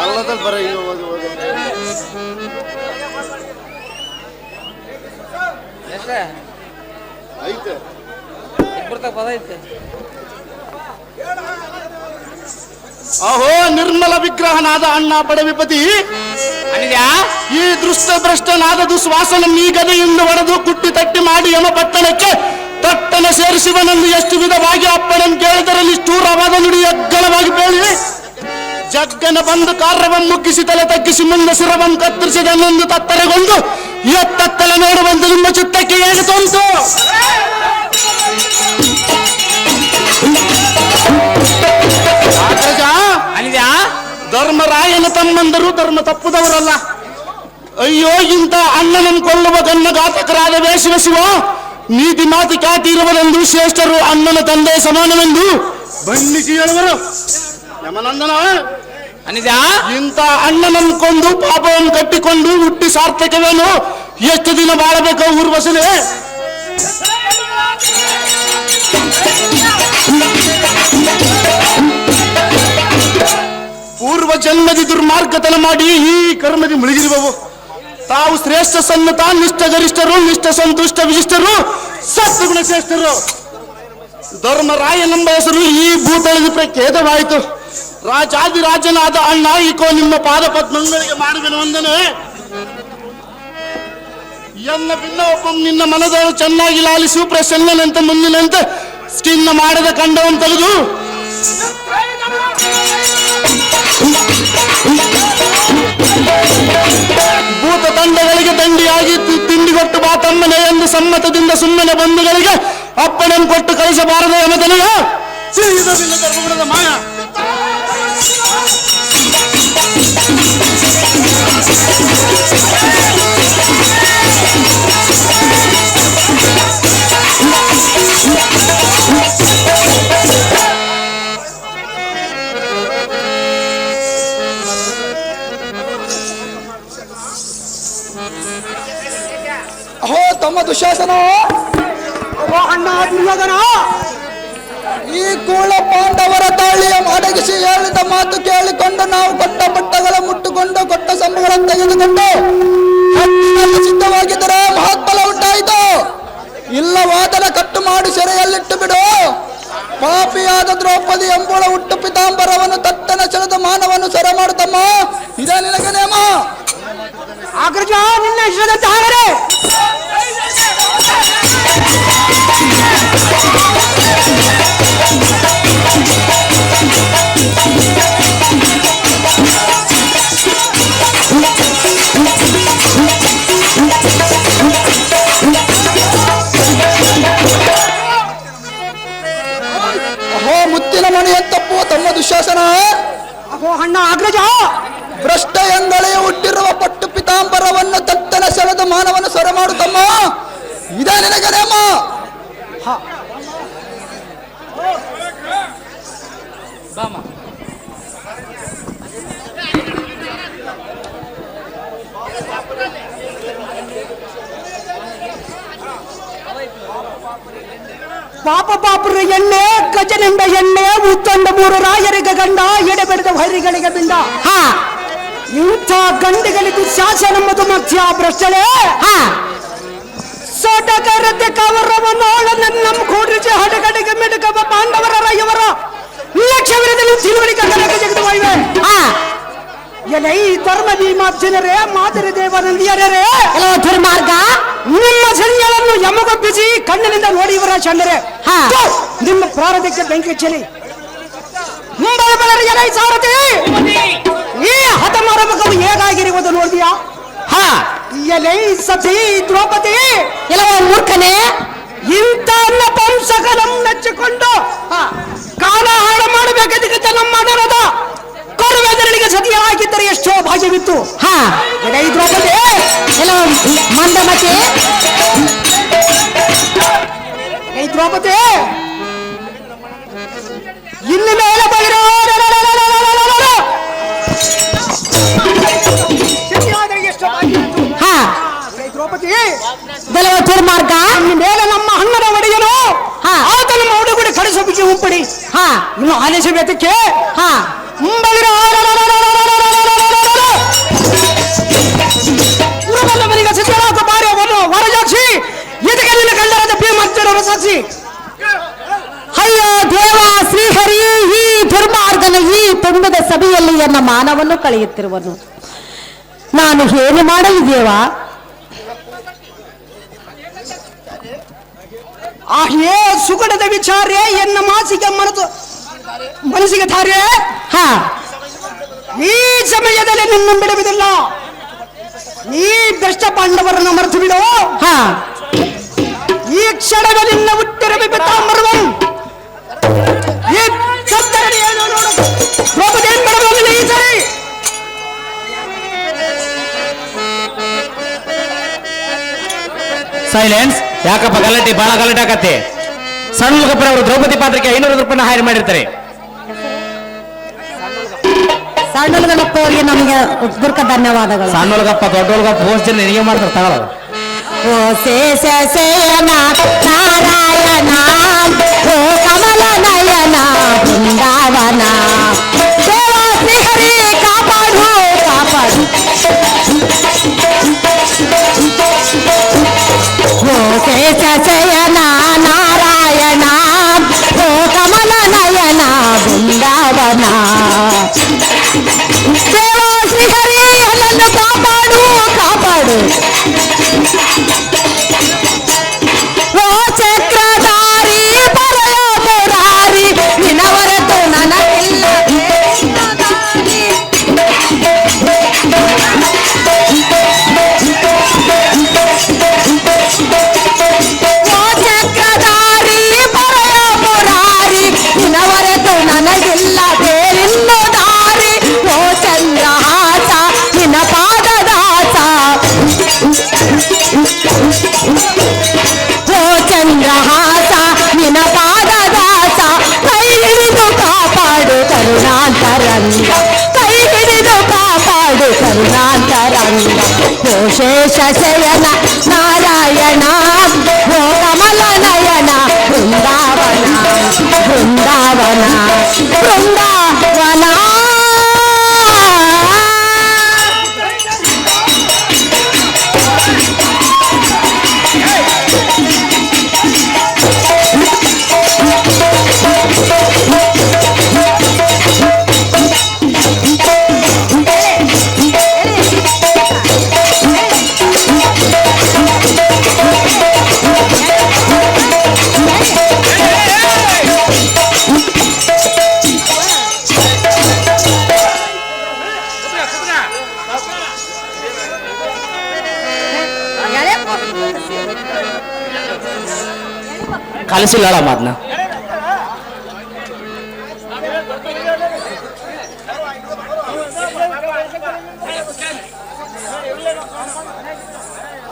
ಅಲ್ಲ ಪದ ಬರ ಈಗ ಓದಿ ಓದಿ ಐತೆ. ಇಬ್ಬರ ಪದ ಐತೆ. ಅಹೋ ನಿರ್ಮಲ ವಿಗ್ರಹನಾದ ಅಣ್ಣ ಬಡವಿಪತಿ ಅನಿದ್ಯಾ ಈ ದೃಶ್ಯ ಭ್ರಷ್ಟನಾದ ದುಶ್ವಾಸನ ಈ ಒಡೆದು ಕುಟ್ಟಿ ತಟ್ಟಿ ಮಾಡಿ ಯಮ ಪಟ್ಟಣಕ್ಕೆ ತಟ್ಟನ ಸೇರಿಸುವನೆಂದು ಎಷ್ಟು ವಿಧವಾಗಿ ಅಪ್ಪಣನ್ ಕೇಳಿದರೆ ನಿಷ್ಠೂರವಾದ ನುಡಿ ಅಗ್ಗಲವಾಗಿ ಬೇಳಿ ಜಗ್ಗನ ಬಂದು ಕಾರ್ಯವನ್ನು ಮುಗ್ಗಿಸಿ ತಲೆ ತಗ್ಗಿಸಿ ಮುಂದೆ ಸಿರವನ್ನು ಕತ್ತರಿಸಿದನೆಂದು ತತ್ತರೆಗೊಂಡು ಎತ್ತತ್ತಲೆ ನೋಡುವಂತೆ ನಿಮ್ಮ ಚಿತ್ತಕ್ಕೆ ಏನು ತೊಂತು? ಧರ್ಮರಾಯನ ತಮ್ಮಂದರು ಧರ್ಮ ತಪ್ಪುದವರಲ್ಲ ಅಯ್ಯೋ ಇಂಥ ಅಣ್ಣನನ್ನು ಕೊಳ್ಳುವ ಗನ್ನಘಾತಕರಾದ ವೇಷವ ಶಿವ ನೀತಿ ಮಾತು ಖ್ಯಾತಿ ಇರುವರೆಂದು ಶ್ರೇಷ್ಠರು ಅಣ್ಣನ ತಂದೆ ಸಮಾನವೆಂದು ಬಣ್ಣಿಸಿ ಹೇಳುವರು ಯಮನಂದನ ಅನಿದ್ಯಾ ಇಂಥ ಅಣ್ಣನನ್ನು ಕೊಂದು ಪಾಪವನ್ನು ಕಟ್ಟಿಕೊಂಡು ಹುಟ್ಟಿ ಸಾರ್ಥಕವೇನು ಎಷ್ಟು ದಿನ ಬಾಳಬೇಕೋ ಊರ್ವಸನೆ ಪೂರ್ವ ಜನ್ಮದಿ ದುರ್ಮಾರ್ಗತನ ಮಾಡಿ ಈ ಕರ್ಮದಿ ಮುಳುಗಿರುವವು. ತಾವು ಶ್ರೇಷ್ಠ ಸನ್ನತ ನಿಷ್ಠ ಗರಿಷ್ಠರು, ನಿಷ್ಠ ಸಂತುಷ್ಟ ವಿಶಿಷ್ಟರು ಸತ್ಗುಣ ಶ್ರೇಷ್ಠರು ಧರ್ಮರಾಯನೆಂಬ ಹೆಸರು ಈ ಭೂತಳದ ಪ್ರಖೇದವಾಯಿತು ರಾಜಾದಿರಾಜನಾದ ಅಣ್ಣ, ಈಕೋ ನಿಮ್ಮ ಪಾದ ಪದ್ಮಗಳಿಗೆ ಮಾಡುವೆನು ವಂದನೆ ಎನ್ನ ಭಿನ್ನ ಒಬ್ಬ ನಿನ್ನ ಮನದವರು ಚೆನ್ನಾಗಿ ಲಾಲಿಸು ಪ್ರಸನ್ನನಂತೆ ಮುಂದಿನಂತೆ ಸ್ಕಿನ್ನ ಮಾಡದ ಕಂಡವನ್ನು ತೆಗೆದು. ಸಮ್ಮತದಿಂದ ಸುಮ್ಮನೆ ಬಂಧುಗಳಿಗೆ ಅಪ್ಪಣೆಯನ್ನು ಕೊಟ್ಟು ಕಳಿಸಬಾರದ ಯಮದನೆಯ ಸಿಹಿದವಿಲ್ಲ ಗರ್ಭಗುಣದ ಮಾಯ ಅಹೋ ಅಹೋ ಅಣ್ಣ ದುರ್ಯೋಧನ ಈ ಕೂಳ ಪಾಂಡವರ ತಾಳಿಯ ಮಾಡಗಿಸಿ ಹೇಳಿದ ಮಾತು ಕೇಳಿಕೊಂಡು ನಾವು ಕೊಟ್ಟ ಬಟ್ಟಗಳ ಮುಟ್ಟುಕೊಂಡು ಕೊಟ್ಟ ಸಂಬಳಗಳನ್ನು ತೆಗೆದುಕೊಂಡು ಸಿದ್ಧವಾಗಿದ್ದರೆ ಮಹಾತ್ಮಲ ಉಂಟಾಯಿತು. ಇಲ್ಲವಾದನ ಕಟ್ಟು ಮಾಡಿ ಸೆರೆಯಲ್ಲಿಟ್ಟು ಬಿಡು. ಪಾಪಿಯಾದ ದ್ರೌಪದಿ ಎಂಬುಳ ಹುಟ್ಟು ಪಿತಾಂಬರವನ್ನು ತಟ್ಟನ ಸೆಳೆದ ಮಾನವನ್ನು ಸೆರೆ ಮಾಡುತ್ತಮ್ಮ ಇದೇ ನಿನಗೆ ನೇಮ. ಅಗ್ರಜ ನಿನ್ನ ಮಾನವನ್ನು ಸೊರೆ ಮಾಡುತ್ತಮ್ಮ ಇದೇ ನಿನಗೆ ನೇಮ ಬಾಮ ಪಾಪ ಪಾಪರ ಎಣ್ಣೆ ಗಜನಿಂದ ಎಣ್ಣೆ ಉತ್ತಂಡ ಮೂರು ರಾಯರಿಗೆ ಗಂಡ ಎಡೆಬೆಡೆದ ಹರಿಗಳಿಗೆ ಬಿಂದ ಹಾ ಇಂಥ ಗಂಡಿಗಳಿಗೂ ಶಾಸನಮ್ಮದು ಮಧ್ಯ ಭ್ರಷ್ಟಳೆ. ಹಾ. ಸೋಟಕರತೆ ಕವರವನ್ನೋಳ ನನ್ನ ಕೂಡ್ರಿಸಿ ಹಡಗಡೆಗೆ ಮೆಡಕವ ಪಾಂಡವರ ರಾಯವರ ಲಕ್ಷವಿರದಲ್ಲಿ ತಿಳುವಳಿಕೆ ಕನಕ ಜಗದು ಒಯ್ವೆ ಹಾ. ಎಲೆ ಈ ಧರ್ಮ ಭೀಮಾರ್ಜುನರೇ ಮಾದರಿ ದೇವನಂದಿಯರೇ ಎಲ್ಲೋ ದುರ್ಮಾರ್ಗ? ನಿಮ್ಮ ಸರಿಗಳನ್ನು ಯಮಗೊಪ್ಪಿಸಿ ಕಣ್ಣಿನಿಂದ ನೋಡಿವರ ಚಂದರೆ ಥು, ನಿಮ್ಮ ಪ್ರಾರಬ್ಧಕ್ಕೆ ಬೆಂಕಿ ಚೆಲಿ ಮುಂಬೈ ಬಳ್ಳಾರಿ ಜನ ಸಾರಥಿ! ಈ ಹತಮಾರ ಮಗವು ಹೇಗಾಗಿರುವುದು ನೋಡಿದ್ಯಾ ಹಾ, ಎಲೈ, ಸತಿ, ದ್ರೌಪದಿ ಎಲ್ಲೋ ಮೂರ್ಖನೇ, ಇಂಥ ಪಂಸಕನಂ ನೆಚ್ಚಿಕೊಂಡು ಕಾಲ ಹಾಳ ಮಾಡಬೇಕದಕ್ಕೆ ನಮ್ಮ ಮನರದ ಕೊರವೇದನಿಗೆ ಸತಿಯಾಗಿದ್ದರೆ ಎಷ್ಟೋ ಭಾಗ್ಯವಿತ್ತು. ಹಾ, ಎಲೈ, ದ್ರೌಪದಿ ಎಲ್ಲ ಮಂದಮತಿ. ದ್ರೌಪದಿ ಇನ್ನು ಹಾ ದ್ರೌಪದಿ ಗೆಲುವ ದುರ್ಮಾರ್ಗ ಮೇಲೆ ನಮ್ಮ ಅಣ್ಣನ ಒಡೆಯನು ಆತನ ಮೌಡಗುಡಿ ಕಳಿಸೋಬಿಗೆ ಉಂಪಡಿ ಹಾ. ಇನ್ನು ಹಾ. ಉರಬಲ್ಲವನಿಗೆ ಸಿದ್ಧರಾದ ವರಜಾಕ್ಷಿ ಕಂಡರದ ಭೀಮಂತರವರ ಸಾಕ್ಷಿ? ಅಯ್ಯೋ ದೇವ ಶ್ರೀಹರಿ ಈ ದುರ್ಮಾರ್ಗನ ಈ ಸಭೆಯಲ್ಲಿ ಎನ್ನ ಮಾನವನ್ನು ಕಳೆಯುತ್ತಿರುವನು. ನಾನು ಏನು ಮಾಡಲಿ ದೇವ? ಆ ಹೇ ಸುಗಡದ ವಿಚಾರ ಎನ್ನ ಮಾಸಿಗೆ ಮನದು ಮನಸ್ಸಿಗೆ ಧಾರೆ ಹಾ. ಈ ಸಮಯದಲ್ಲಿ ನಿನ್ನ ಬಿಡುವುದಿಲ್ಲ. ಈ ದಷ್ಟ ಪಾಂಡವರನ್ನು ಮರೆತು ಬಿಡು. ಹಾ. ಈ ಕ್ಷಣದ ನಿನ್ನ ಉತ್ತರವೇ ಪಿತಾಂಬರವಂ ಈ ಕತ್ತರಡಿ ಏನು ನೋಡು. ದ್ರೌಪದಿ ಏನ್ ಮಾಡಬಹುದು ಈ ಸರಿ ಸೈಲೆನ್ಸ್ ಯಾಕಪ್ಪ ಗಲಾಟೆ ಬಹಳ ಗಲಾಟೆ ಆಗತ್ತೆ. ಸಣ್ಣ ಮುಖಪ್ಪರ ಅವರು ದ್ರೌಪದಿ ಪಾತ್ರಕ್ಕೆ ಐನೂರು ರೂಪಾಯಿ ಹೈರ್ ಮಾಡಿರ್ತಾರೆ. ಸಣ್ಣಗನಪ್ಪವರಿಗೆ ನಮಗೆ ಉದ್ಬುರ್ಕ ಧನ್ಯವಾದಗಳು. ಸಣ್ಣೊಳಗಪ್ಪ ದೊಡ್ಡೊಳಗಪ್ಪ ಹೋಸ್ಟ್ ಜನ ನಿನಗೆ ಮಾಡ್ತಾರೆ ತಗೊಳ್ಳೋದು ಓ ಶೇಷ ಶಯನ ನಾರಾಯಣ ಓ ಕಮಲ ನಯನ ಬೃಂದಾವನ. ಓ ಶೇಷ ಓ ಚಂದ್ರಹಾಸ ನಿನ ಪಾದದಾಸ ಕೈ ಹಿಡಿದು ಕಾಪಾಡು ಕರುಣಾಂತರಂಗ ಕೈ ಹಿಡಿದು ಕಾಪಾಡು ಕರುಣಾಂತರಂಗ ಓ ಶೇಷ ಶಯನ ನಾರಾಯಣ ಓ ಕಮಲ ನಯನ ಬೃಂದಾವನ ಬೃಂದಾವನ ಬೃಂದಾವನ ಕಲಿಸಿಲ್ಲ ಅದನ್ನ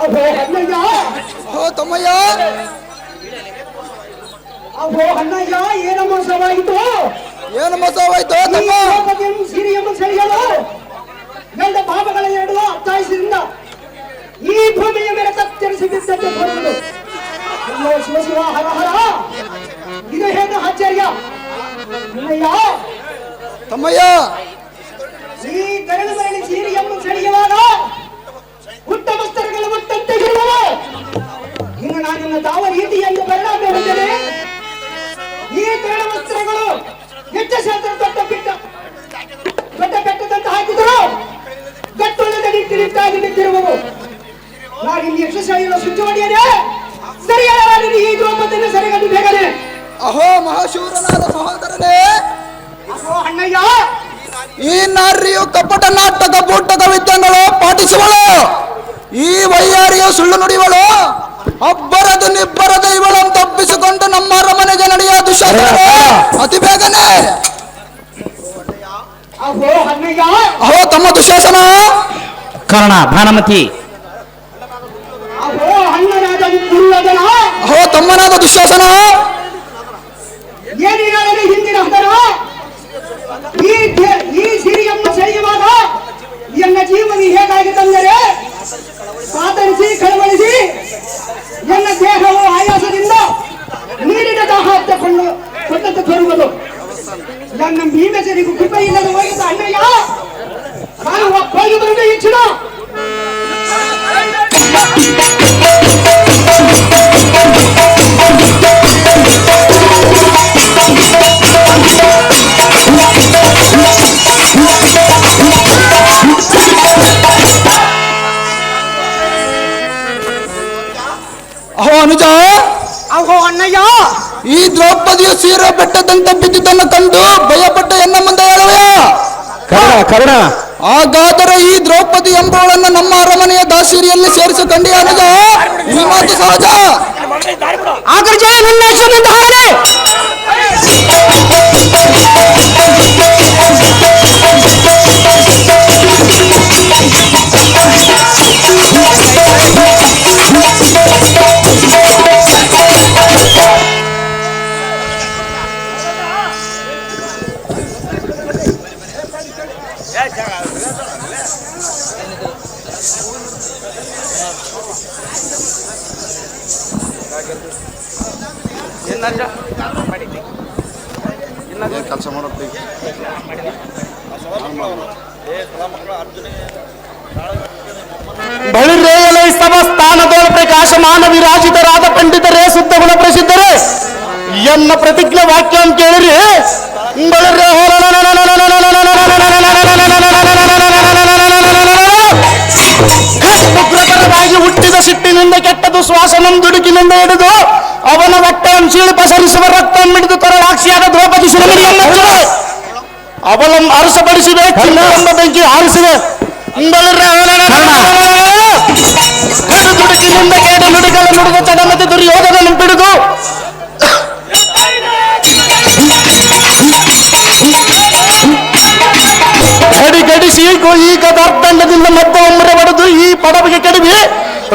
ಅಹೋ ಅಣ್ಣಯ್ಯ ಓ ತಮ್ಮಯ್ಯ ಅಹೋ ಅಣ್ಣಯ್ಯ ಏನ ಮೋಸವಾಯಿತು ಏನು ಮೋಸವಾಯ್ತು ಈ ತಮ್ಮ ದ್ರೌಪದಿಯನ್ನು ಸಿರಿಯನ್ನು ಸೆಳೆಯಲು ಗಂಡ ಪಾಪಗಳ ಎರಡು ಅತ್ತಾಯಿಸಿದಿಂದ ಈ ಭೂಮಿಯ ಮೇಲೆ ಕತ್ತರಿಸಿ ಬಿದ್ದದ್ದು ಅಲ್ಲೋ ಶಿವ ಶಿವ ಹರ ಹರ ಇದು ಹೇಗೆ ಆಚಾರ್ಯ ಅಣ್ಣಯ್ಯ ತಮ್ಮಯ್ಯ! ಈ ಗರಳು ಮರಳಿ ಸೀರೆಯನ್ನು ಸೆಳೆಯುವಾಗ ಹುಟ್ಟ ವಸ್ತ್ರಗಳು ಹುಟ್ಟಂತೆ ಇರುವವು ಇನ್ನು ನಾನಿನ್ನ ತಾವ ರೀತಿ ಎಂದು ಪರಿಣಾಮ ಹೊಂದಿದೆ? ಈ ಗರಳು ವಸ್ತ್ರಗಳು ಹೆಚ್ಚ ಶಾಸ್ತ್ರ ದೊಡ್ಡ ಬಿಟ್ಟ, ದೊಡ್ಡ ಬೆಟ್ಟದಂತ ಹಾಕಿದರು ಗಟ್ಟುಳ್ಳದ ನಿಂತು ನಿಂತಾಗಿ ನಿಂತಿರುವವು. ನಾನಿಲ್ಲಿ ಸರಿಯಲ್ಲ ಸುತ್ತು ಮಾಡಿಯನೆ ಸರಿಯಾದ ಈ ಬೇಗನೆ. ಅಹೋ ಮಹಾಶೂರನಾದ ಸಹೋದರನೇ. ಅಹೋ ಅಣ್ಣಯ್ಯ. ಈ ನಾರಿಯು ಕಪಟ ನಾಟಕ ಬೂಟಕ ವಿದ್ಯೆಗಳು ಪಾಠಿಸುವಳು ಈ ವೈಯಾರಿಯು ಸುಳ್ಳು ನುಡಿಯುವಳು. ಅಬ್ಬರದು ನಿಬ್ಬರದ ಇವಳನ್ನು ತಪ್ಪಿಸಿಕೊಂಡು ನಮ್ಮ ಅರಮನೆಗೆ ನಡೆಯುವ ದುಶ್ಯಾಸನವೇ ಅತಿ ಬೇಗನೆ. ಅಹೋ ಅಣ್ಣಯ್ಯ. ಅಹೋ ತಮ್ಮ ದುಶ್ಯಾಸನ ಕರ್ಣ ಭಾನುಮತಿ ತಮ್ಮನಾದ ದುಶ್ಯಾಸನ ಏನಿರಲಿ ಹಿಂದಿನ ಹದರ ಈ ದೇ- ಈ ಸಿರಿಯನ್ನು ಸೆಳೆಯುವಾಗ ಎನ್ನ ಜೀವನ ಬಿದ್ದಿದ್ದನ್ನು ಕಂಡು ಭಯಪಟ್ಟು ಎನ್ನ ಮುಂದೆ ಹೇಳುವೆಯ? ಕರುಣ ಕರುಣ. ಹಾಗಾದರೆ ಈ ದ್ರೌಪದಿ ಎಂಬುವಳನ್ನು ನಮ್ಮ ಅರಮನೆಯ ದಾಸಿರಿಯಲ್ಲಿ ಸೇರಿಸಿಕೊಂಡಿ ಅನ್ನೋದು ಈ ಮಾತು ಸಹಜ ಅಗ್ರಜ ನಿನ್ನ ಹೆಸರಿನಿಂದ ಹಾಡಿ ಕೆಲಸ ಮಾಡುತ್ತೆ ಬಳಿರೇಯಲೈ ಸಮಸ್ಥಾನದೋಳ ಪ್ರಕಾಶಮಾನ ವಿರಾಜಿತರಾದ ಪಂಡಿತರೇ ಸುತ್ತ ಗುಣ ಪ್ರಸಿದ್ಧರೇ ಎನ್ನ ಪ್ರತಿಜ್ಞೆ ವಾಕ್ಯ ಕೇಳಿರಿ ಬಳಿರೇ ಉಗ್ರತರವಾಗಿ ಹುಟ್ಟಿದ ಸಿಟ್ಟಿನಿಂದ ಕೆಟ್ಟ ದುಶ್ವಾಸನಂ ದುಡುಕಿನಿಂದ ಹಿಡಿದು ಅವನ ಹೊಟ್ಟೆಯನ್ನು ಸೀಳಿ ಪಸರಿಸುವ ರಕ್ತ ಮಿಡಿದು ತರಳಾಕ್ಷಿಯಾದ ದ್ರೌಪದಿ ಸುರಮರಿಯನ್ನು ಅವಲಂ ಅರಸಪಡಿಸಿದೆ ಚಿನ್ನವೆಂಬ ಬೆಂಕಿ ಆರಿಸಿದೆ ಕಡು ದುಡುಕಿನಿಂದ ಕೇಟ ನುಡಿಗಳ ನುಡಿದ ಚಡಮತಿ ದುರ್ಯೋಧನನ್ನು ಬಿಡುದು ಕಡಿ ಮತ್ತೊಮ್ಮೆ ಹೊಡೆದು ಈ ಪಡವಿಗೆ ಕಡಿಮೆ.